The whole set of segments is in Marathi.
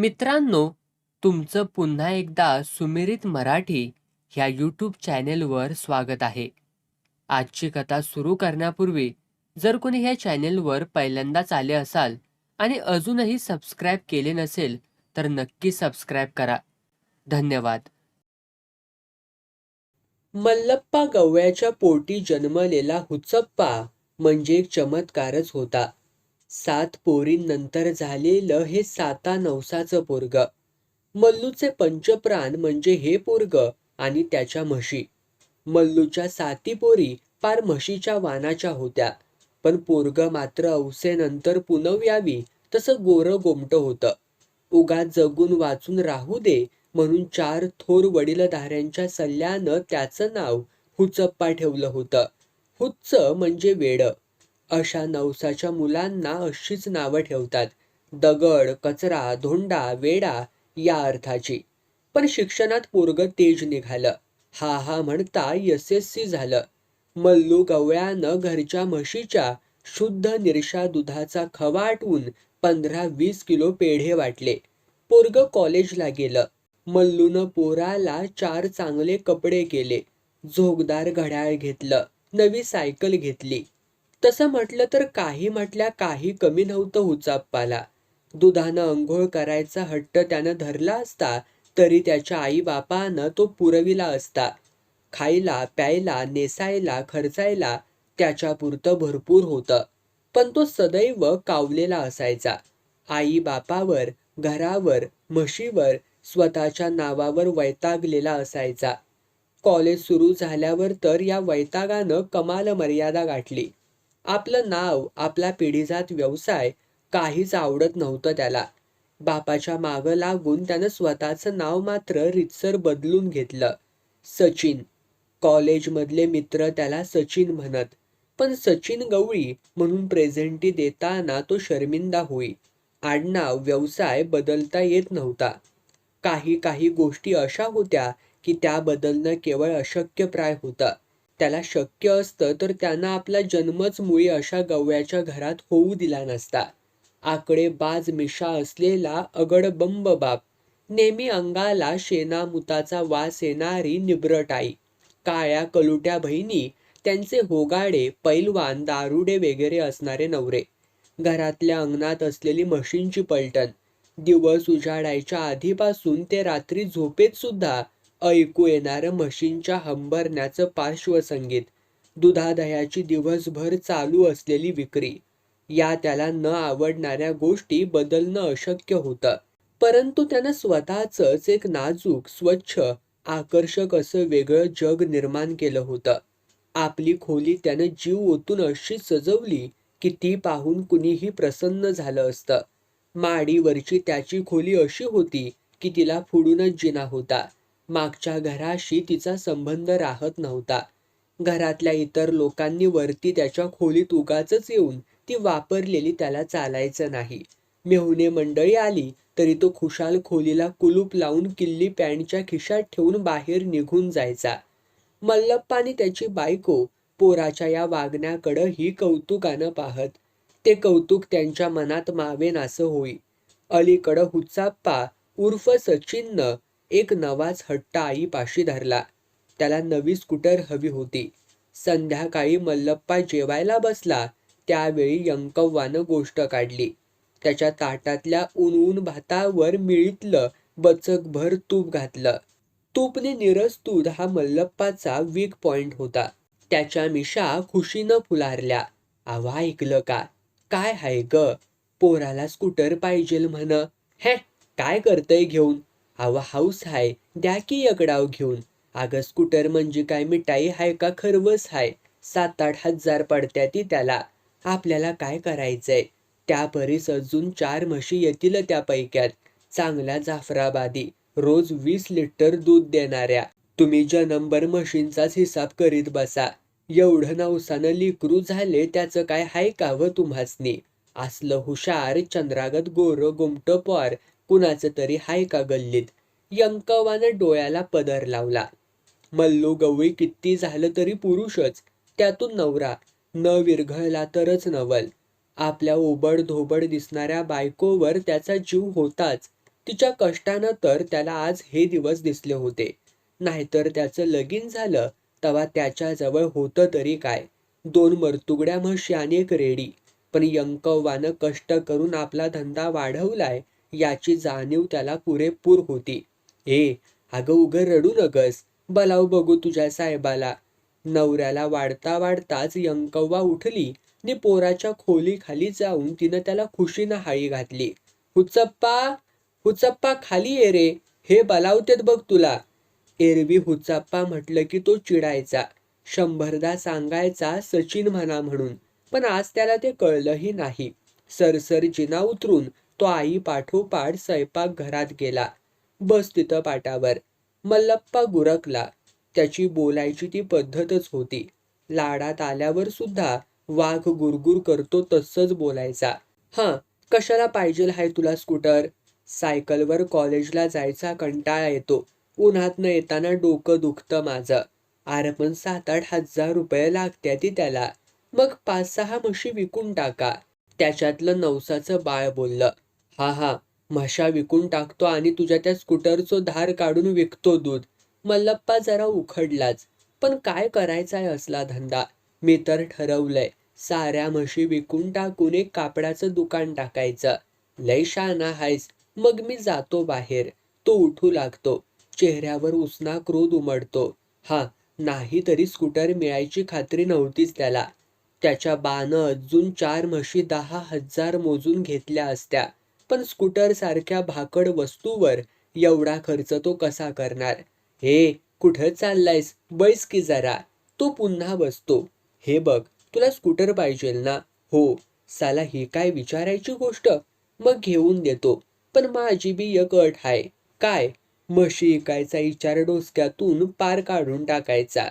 मित्रांनो तुमचं पुन्हा एकदा सुमिरित मराठी ह्या यूट्यूब चॅनेलवर स्वागत आहे. आजची कथा सुरू करण्यापूर्वी जर कोणी ह्या चॅनेलवर पहिल्यांदाच आले असाल आणि अजूनही सबस्क्राईब केले नसेल तर नक्की सबस्क्राईब करा. धन्यवाद. मल्लप्पा गव्याच्या पोटी जन्मलेला हुचप्पा म्हणजे एक चमत्कारच होता. सात पोरींनंतर झालेलं हे साता नवसाचं पोरग. मल्लूचे पंचप्राण म्हणजे हे पोरग आणि त्याच्या म्हशी. मल्लूच्या साती पोरी पार म्हशीच्या वानाच्या होत्या. पण पोरग मात्र औसेनंतर पुनव यावी तसं गोरं गोमट होतं. उगा जगून वाचून राहू दे म्हणून चार थोर वडीलधाऱ्यांच्या सल्ल्यानं त्याचं नाव हुचप्पा ठेवलं होतं. हुच्च म्हणजे वेड. अशा नवसाच्या मुलांना अशीच नावं ठेवतात. दगड कचरा धोंडा वेडा या अर्थाची. पण शिक्षणात पोरग तेज निघालं. हा हा म्हणता यशस्वी झालं. मल्लू गवळ्यानं घरच्या म्हशीच्या शुद्ध निरशा दुधाचा खवा आटवून पंधरा वीस किलो पेढे वाटले. पोरग कॉलेजला गेलं. मल्लूनं पोराला चार चांगले कपडे केले. झोगदार घड्याळ घेतलं. नवी सायकल घेतली. तसं म्हटलं तर काही म्हटल्या काही कमी नव्हतं हुचाप्पाला. दुधानं अंघोळ करायचा हट्ट त्यानं धरला असता तरी त्याच्या आई बापानं तो पुरविला असता. खायला प्यायला नेसायला खर्चायला त्याच्यापुरतं भरपूर होतं. पण तो सदैव कावलेला असायचा. आई बापावर घरावर म्हशीवर स्वतःच्या नावावर वैतागलेला असायचा. कॉलेज सुरू झाल्यावर तर या वैतागानं कमाल मर्यादा गाठली. आपलं नाव आपला पिढीजात व्यवसाय काहीच आवडत नव्हतं त्याला. बापाच्या मागं लागून त्यानं स्वतःचं नाव मात्र रितसर बदलून घेतलं. सचिन. कॉलेजमधले मित्र त्याला सचिन म्हणत पण सचिन गवळी म्हणून प्रेझेंटी देताना तो शर्मिंदा होई. आडनाव व्यवसाय बदलता येत नव्हता. काही काही गोष्टी अशा होत्या की त्या बदलणं केवळ अशक्यप्राय होतं. त्याला शक्य असतं तर त्यांना आपला जन्मच मुळी अशा गव्याच्या घरात होऊ दिला नसता. आकडे बाज मिशा असलेला अगडबंब बाप. नेहमी अंगाला शेणामुताचा वास येणारी निबरट आई काळ्या कलुट्या बहिणी त्यांचे होगाडे पैलवान दारुडे वगैरे असणारे नवरे. घरातल्या अंगणात असलेली म्हशींची पलटण. दिवस उजाडायच्या आधीपासून ते रात्री झोपेत सुद्धा ऐकू येणारं म्हशींच्या हंबरण्याचं पार्श्वसंगीत. दुधादह्याची दिवसभर चालू असलेली विक्री. या त्याला न आवडणाऱ्या गोष्टी बदलणं अशक्य होतं. परंतु त्यानं स्वतःचंच एक नाजूक स्वच्छ आकर्षक असं वेगळं जग निर्माण केलं होतं. आपली खोली त्यानं जीव ओतून अशी सजवली की ती पाहून कुणीही प्रसन्न झालं असतं. माडीवरची त्याची खोली अशी होती की तिला फुडूनच जिना होता. मागच्या घराशी तिचा संबंध राहत नव्हता. घरातल्या इतर लोकांनी वरती त्याच्या खोलीत उगाच येऊन ती वापरलेली त्याला चालायचं नाही. मेहुणे मंडळी आली तरी तो खुशाल खोलीला कुलूप लावून किल्ली पॅन्टच्या खिशात ठेवून बाहेर निघून जायचा. मल्लप्पानी त्याची बायको पोराच्या या वागण्याकडं ही कौतुकानं पाहत ते कौतुक त्यांच्या मनात मावेन असं होई. अलीकडं हुच्चाप्पा उर्फ सचिननं एक नवाच हट्ट आईपाशी धरला. त्याला नवी स्कूटर हवी होती. संध्याकाळी मल्लप्पा जेवायला बसला. त्यावेळी यंकव्वानं गोष्ट काढली. त्याच्या ताटातल्या ऊन ऊन भातावर मिळीतलं बचकभर तूप घातलं. तूपने निरस दूध हा मल्लप्पाचा वीक पॉइंट होता. त्याच्या मिशा खुशीनं फुलारल्या. आवा ऐकलं का? काय हाय ग? पोराला स्कूटर पाहिजेल म्हण. हे काय करतय घेऊन? आवा हाऊस हाय द्या की एकडाव घेऊन. अगं स्कूटर म्हणजे काय मिठाई हाय का खरवस हाय? सात आठ हजार पडत्या ती त्याला. आपल्याला काय करायचंय? त्या परीस अजून चार म्हशी येतील त्या पैक्यात. चांगल्या जाफराबादी. रोज वीस लिटर दूध देणाऱ्या. तुम्ही जन्मभर म्हशींचाच हिसाब करीत बसा. एवढं नवसानं लिकरू झाले त्याचं काय हाय का व तुम्हासनी? असलं हुशार चंद्रागत गोर गुमट पॉर. कुणाचं तरी हाय का गल्लीत? यंकवानं डोळ्याला पदर लावला. मल्लू गवळी किती झालं तरी पुरुषच त्यातून नवरा. न विरघळला तरच नवल. आपल्या ओबड धोबड दिसणाऱ्या बायकोवर त्याचा जीव होताच. तिच्या कष्टानं तर त्याला आज हे दिवस दिसले होते. नाहीतर त्याचं लगीन झालं तेव्हा त्याच्याजवळ होतं तरी काय? दोन मरतुगड्या म्हशी आणि एक रेडी. पण यंकवानं कष्ट करून आपला धंदा वाढवलाय याची जाणीव त्याला पुरेपूर होती. ए अगं उगं रडू नगस. बलाव बघू तुझ्या साहेबाला. नवऱ्याला वाढता वाढताच यंकव्वा उठली नि पोराच्या खोलीखाली जाऊन तिनं त्याला खुशीनं हाळी घातली. हुचप्पा हुचप्पा खाली ये रे. हे बलावतेत बघ तुला. एरवी हुचाप्पा म्हटलं की तो चिडायचा. शंभरदा सांगायचा सचिन म्हणा म्हणून. पण आज त्याला ते कळलंही नाही. सरसर जिना उतरून तो आई पाठोपाठ स्वयंपाक घरात गेला. बस तिथं पाटावर. मल्लप्पा गुरकला. त्याची बोलायची ती पद्धतच होती. लाडात आल्यावर सुद्धा वाघ गुरगुर करतो तसंच बोलायचा. हां कशाला पाहिजे हाय तुला स्कूटर? सायकलवर कॉलेजला जायचा कंटाळा येतो. उन्हातनं येताना डोकं दुखतं माझं. अरे पण सात आठ हजार रुपये लागत्या ती त्याला. मग पाच सहा म्हशी विकून टाका. त्याच्यातलं नवसाचं बाळ बोललं. हा हा. म्हशा विकून टाकतो आणि तुझ्या त्या स्कूटरचं धार काढून विकतो दूध. मल्लप्पा जरा उखडलाच. पण काय करायचाय असला धंदा? मी तर ठरवलंय. साऱ्या म्हशी विकून टाकून एक कापडाचं दुकान टाकायचं. लय शाना हायस मग मी जातो बाहेर. तो उठू लागतो. चेहऱ्यावर उसना क्रोध उमडतो. हा नाही तरी स्कूटर मिळायची खात्री नव्हतीच त्याला. त्याच्या बानं अजून चार म्हशी दहा हजार मोजून घेतल्या असत्या. पण स्कूटर सारख्या भाकड वस्तूवर एवढा खर्च तो कसा करणार? हे कुठं चाललायस? बैस की जरा. तो पुन्हा बसतो. हे बघ तुला स्कूटर पाहिजेल ना? हो. साला ही काय विचारायची गोष्ट? मग घेऊन देतो. पण माझी बी एक अट आहे काय? म्हशी इकायचा विचार डोसक्यातून पार काढून टाकायचा.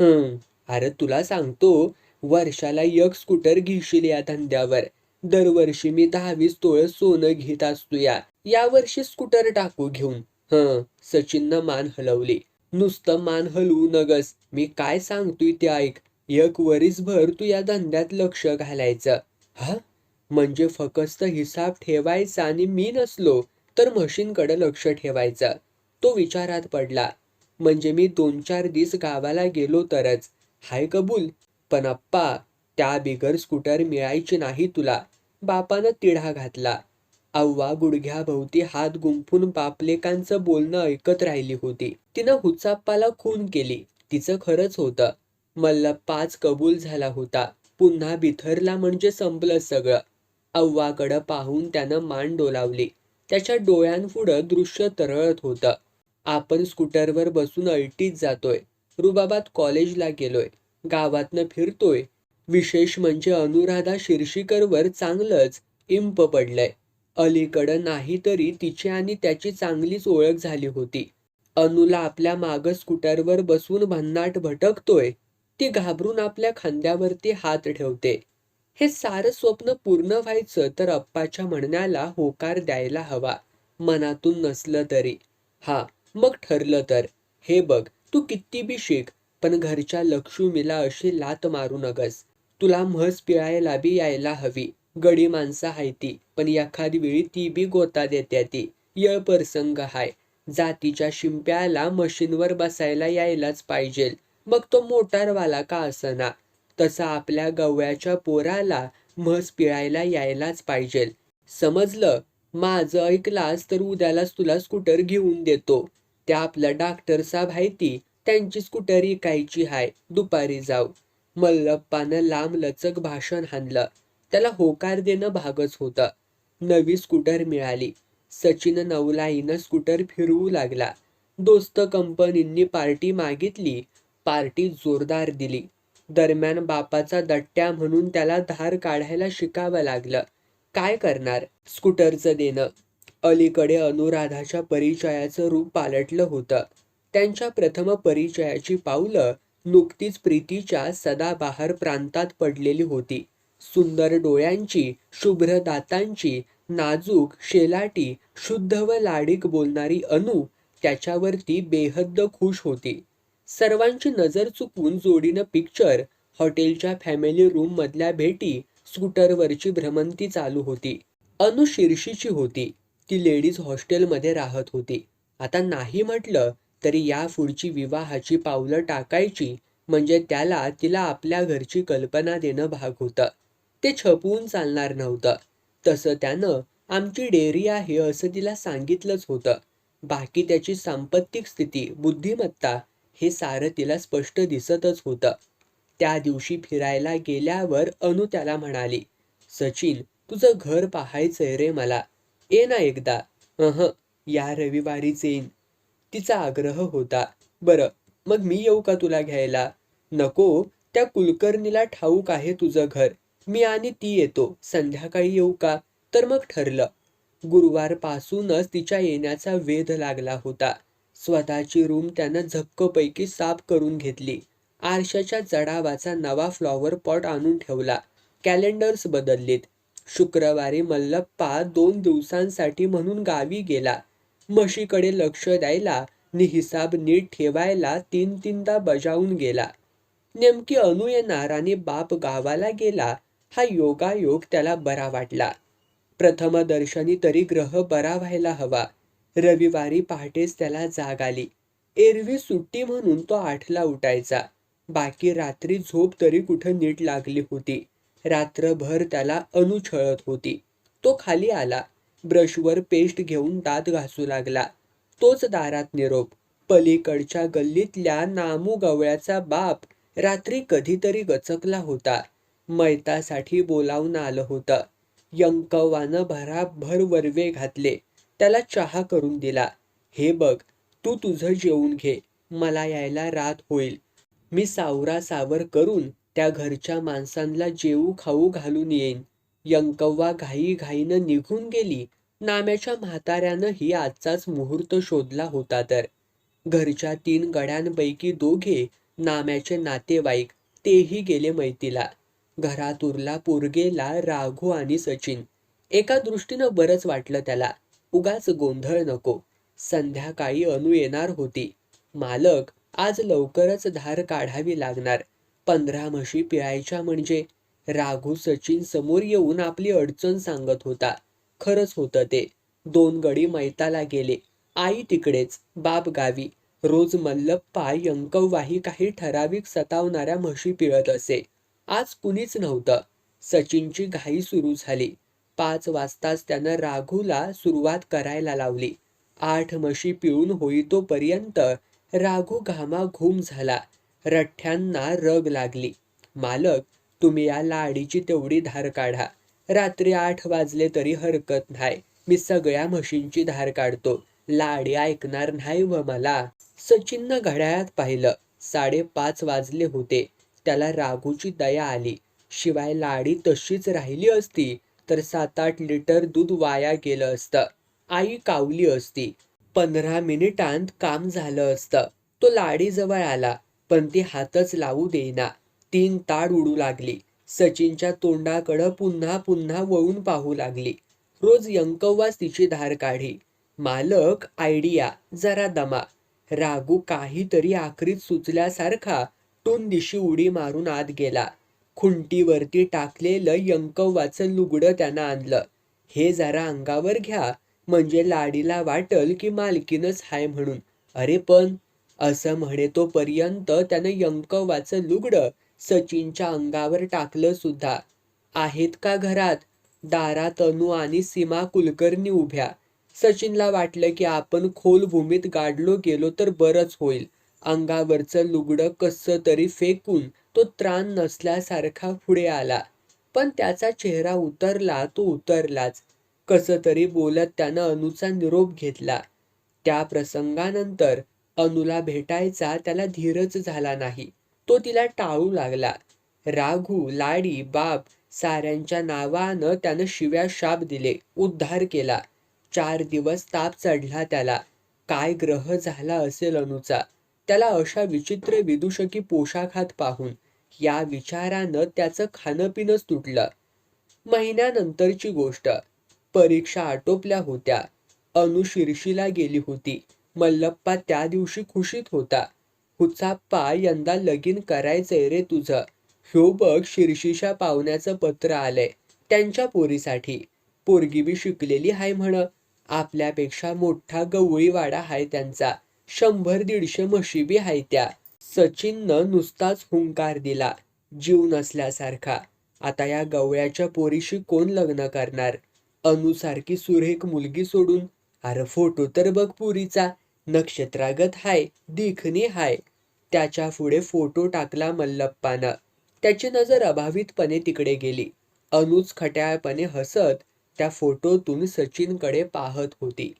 हं. अरे तुला सांगतो वर्षाला एक स्कूटर घेशील या धंद्यावर. दरवर्षी मी दहावीस तोळ सोनं घेत असतो या यावर्षी स्कूटर टाकू घेऊन. ह सचिननं मान हलवली. नुसतं मान हलवू नगस. मी काय सांगतोय ते ऐक. एक वरीसभर तू या धंद्यात लक्ष घालायचं. हा? म्हणजे फक्त हिसाब ठेवायचा आणि मी नसलो तर म्हशींकडे लक्ष ठेवायचं. तो विचारात पडला. म्हणजे मी दोन चार दिवस गावाला गेलो तरच. हाय कबूल. पण अप्पा त्या बिगर स्कूटर मिळायची नाही तुला. बापानं तिढा घातला. अव्वा गुडघ्याभोवती हात गुंफून बापलेकांचं बोलणं ऐकत राहिली होती. तिनं हुचाप्पाला खून केली. तिचं खरंच होतं. मल्लप्पाच कबूल झाला होता. पुन्हा बिथरला म्हणजे संपलं सगळं. अव्वाकडं पाहून त्यानं मान डोलावली. त्याच्या डोळ्यांपुढं दृश्य तरळत होतं. आपण स्कूटरवर बसून अळटीत जातोय. रुबाबात कॉलेजला गेलोय. गावातनं फिरतोय. विशेष म्हणजे अनुराधा शिर्षीकरवर चांगलंच इंप पडलंय. अलीकडं नाही तरी तिची आणि त्याची चांगलीच ओळख झाली होती. अनुला आपल्या माग स्कूटरवर बसून भन्नाट भटकतोय. ती घाबरून आपल्या खांद्यावरती हात ठेवते. हे सारं स्वप्न पूर्ण व्हायचं तर अप्पाच्या म्हणण्याला होकार द्यायला हवा. मनातून नसलं तरी. हा मग ठरलं तर. हे बघ तू किती बी शिक पण घरच्या लक्ष्मीला अशी लात मारू नगस. तुला म्हस पिळायला बी यायला हवी. गडी माणसं हायती पण एखादी वेळी ती बी गोता देत्या ती. यळ प्रसंग हाय. जातीच्या शिंप्याला मशीनवर बसायला यायलाच पाहिजे. मग तो मोटारवाला का असना? तसा आपल्या गव्याच्या पोराला म्हस पिळायला यायलाच पाहिजे. समजलं? माझं ऐकलास तर उद्यालाच तुला स्कूटर घेऊन देतो. त्या आपला डॉक्टर साहेब आहे ती त्यांची स्कूटर इकायची हाय. दुपारी जाऊ. मल्लप्पानं लांब लचक भाषण हाणलं. त्याला होकार देणं भागच होतं. नवी स्कूटर मिळाली. सचिन नवलाईनं स्कूटर फिरवू लागला. दोस्त कंपनींनी पार्टी मागितली. पार्टी जोरदार दिली. दरम्यान बापाचा दट्ट्या म्हणून त्याला धार काढायला शिकावं लागलं. काय करणार? स्कूटरचं देणं. अलीकडे अनुराधाच्या परिचयाचं रूप पालटलं होतं. त्यांच्या प्रथम परिचयाची पावलं नुकतीच प्रीतीच्या सदाबहार प्रांतात पडलेली होती. सुंदर डोळ्यांची शुभ्र दातांची नाजूक शेलाटी शुद्ध व लाडीक बोलणारी अनु त्याच्यावरती बेहद्द खुश होती. सर्वांची नजर चुकून जोडीनं पिक्चर हॉटेलच्या फॅमिली रूम मधल्या भेटी स्कूटरवरची भ्रमंती चालू होती. अनु शिर्षीची होती. ती लेडीज हॉस्टेलमध्ये राहत होती. आता नाही म्हटलं तरी या पुढची विवाहाची पावलं टाकायची म्हणजे त्याला तिला आपल्या घरची कल्पना देणं भाग होतं. ते छपवून चालणार नव्हतं. तसं त्यानं आमची डेअरी आहे असं तिला सांगितलंच होतं. बाकी त्याची सांपत्तिक स्थिती बुद्धिमत्ता हे सारं तिला स्पष्ट दिसतच होतं. त्या दिवशी फिरायला गेल्यावर अनु त्याला म्हणाली सचिन तुझं घर पाहायचंय रे मला. ये ना एकदा. अह या रविवारीच येईन. तिचा आग्रह होता. बरं मग मी येऊ का तुला घ्यायला? नको त्या कुलकर्णीला ठाऊक आहे तुझं घर. मी आणि ती येतो. संध्याकाळी येऊ का? तर मग ठरलं. गुरुवारपासूनच तिच्या येण्याचा वेध लागला होता. स्वतःची रूम त्यानं झक्कपैकी साफ करून घेतली. आरशाच्या जडावाचा नवा फ्लॉवर पॉट आणून ठेवला. कॅलेंडर्स बदललीत. शुक्रवारी मल्लप्पा दोन दिवसांसाठी म्हणून गावी गेला. म्हशीकडे लक्ष द्यायला नि हिसाब नीट ठेवायला तीन तीनदा बजावून गेला. नेमकी अनु येणार आणि बाप गावाला गेला हा योगायोग त्याला बरा वाटला. प्रथमदर्शनी तरी ग्रह बरा व्हायला हवा. रविवारी पहाटेच त्याला जाग आली. एरवी सुट्टी म्हणून तो आठला उठायचा. बाकी रात्री झोप तरी कुठं नीट लागली होती. रात्रभर त्याला अनुछळत होती. तो खाली आला. ब्रशवर पेस्ट घेऊन दात घासू लागला. तोच दारात निरोप. पलीकडच्या गल्लीतल्या नामू गवळ्याचा बाप रात्री कधीतरी गचकला होता. मैतासाठी बोलावून आलं होतं. यंकवानं भराभर वरवे घातले. त्याला चहा करून दिला. हे बघ तू तुझं जेवून घे. मला यायला रात होईल. मी सावरा सावर करून त्या घरच्या माणसांना जेवू खाऊ घालून येईन. यंकव्वा घाई घाईनं निघून गेली. नाम्याच्या म्हाताऱ्यानंही आजचाच मुहूर्त शोधला होता तर. घरच्या तीन गड्यांपैकी दोघे नाम्याचे नातेवाईक तेही गेले मैतीला. घरात उरला पोरगेला राघू आणि सचिन. एका दृष्टीनं बरंच वाटलं त्याला. उगाच गोंधळ नको. संध्याकाळी अनु येणार होती. मालक आज लवकरच धार काढावी लागणार. पंधरा म्हशी पिळायच्या म्हणजे राघू सचिन समोर येऊन आपली अडचण सांगत होता. खरंच होतं ते. दोन गडी मैताला गेले. आई तिकडेच बाप गावी. रोज मल्लप्पा यंकववाही काही ठराविक सतावणाऱ्या म्हशी पिळत असे. आज कुणीच नव्हतं. सचिनची घाई सुरू झाली. पाच वाजताच त्यानं राघूला सुरुवात करायला लावली. आठ म्हशी पिळून होईतोपर्यंत राघू घामाघूम झाला. रठ्ठ्यांना रग लागली. मालक तुम्ही या लाडीची तेवढी धार काढा. रात्री आठ वाजले तरी हरकत नाही. मी सगळ्या म्हशींची धार काढतो. लाडी ऐकणार नाही व मला. सचिननं घड्याळात पाहिलं. साडेपाच वाजले होते. त्याला राघूची दया आली. शिवाय लाडी तशीच राहिली असती तर सात आठ लिटर दूध वाया गेलं असतं. आई कावली असती. पंधरा मिनिटांत काम झालं असतं. तो लाडीजवळ आला पण ती हातच लावू देईना. तीन ताड उडू लागली. सचिनच्या तोंडाकडं पुन्हा पुन्हा वळून पाहू लागली. रोज यंकव्वाच तिची धार काढी. मालक आयडिया जरा दमा. रागू काहीतरी आखरीत सुचल्यासारखा टून दिशी उडी मारून आत गेला. खुंटीवरती टाकलेलं यंकव्वाचं लुगडं त्यानं आणलं. हे जरा अंगावर घ्या म्हणजे लाडीला वाटल की मालकीनच हाय म्हणून. अरे पण असं म्हणे तोपर्यंत त्यानं यंकव्वाचं लुगडं सचिनच्या अंगावर टाकलं सुद्धा. आहेत का घरात? दारात अनु आणि सीमा कुलकर्णी उभ्या. सचिनला वाटलं की आपण खोल भूमीत गाडलो गेलो तर बरंच होईल. अंगावरचं लुगडं कसं तरी फेकून तो त्राण नसल्यासारखा पुढे आला. पण त्याचा चेहरा उतरला तो उतरलाच. कसं तरी बोलत त्यानं अनुचा निरोप घेतला. त्या प्रसंगानंतर अनुला भेटायचा त्याला धीरच झाला नाही. तो तिला टाळू लागला. राघू लाडी बाप साऱ्यांच्या नावानं त्यानं शिव्या शाप दिले उद्धार केला. चार दिवस ताप चढला त्याला. काय ग्रह झाला असेल अनुचा? त्याला अशा विचित्र विदूषकी पोशाखात पाहून या विचारानं त्याचं खाणंपिणंच तुटलं. महिन्यानंतरची गोष्ट. परीक्षा आटोपल्या होत्या. अनु शिर्षीला गेली होती. मल्लप्पा त्या दिवशी खुशीत होता. हुचाप्पा यंदा लगीन करायचंय रे तुझं. ह्यो बघ शिर्षीच्या पाहुण्याचं पत्र आलंय त्यांच्या पोरीसाठी. पोरगी बी शिकलेली हाय म्हण. आपल्यापेक्षा मोठा गवळीवाडा हाय त्यांचा. शंभर दीडशे म्हशी बी हाय त्या. सचिननं नुसताच हुंकार दिला. जीव नसल्यासारखा. आता या गवळ्याच्या पोरीशी कोण लग्न करणार? अनुसारखी सुरेख मुलगी सोडून. अरे फोटो तर बघ पुरीचा. नक्षत्रागत हाय देखणी हाय. त्याच्या पुढे फोटो टाकला मल्लप्पानं. त्याची नजर अभावितपणे तिकडे गेली. अनुज खट्याळपणे हसत त्या फोटोतून सचिनकडे पाहत होती.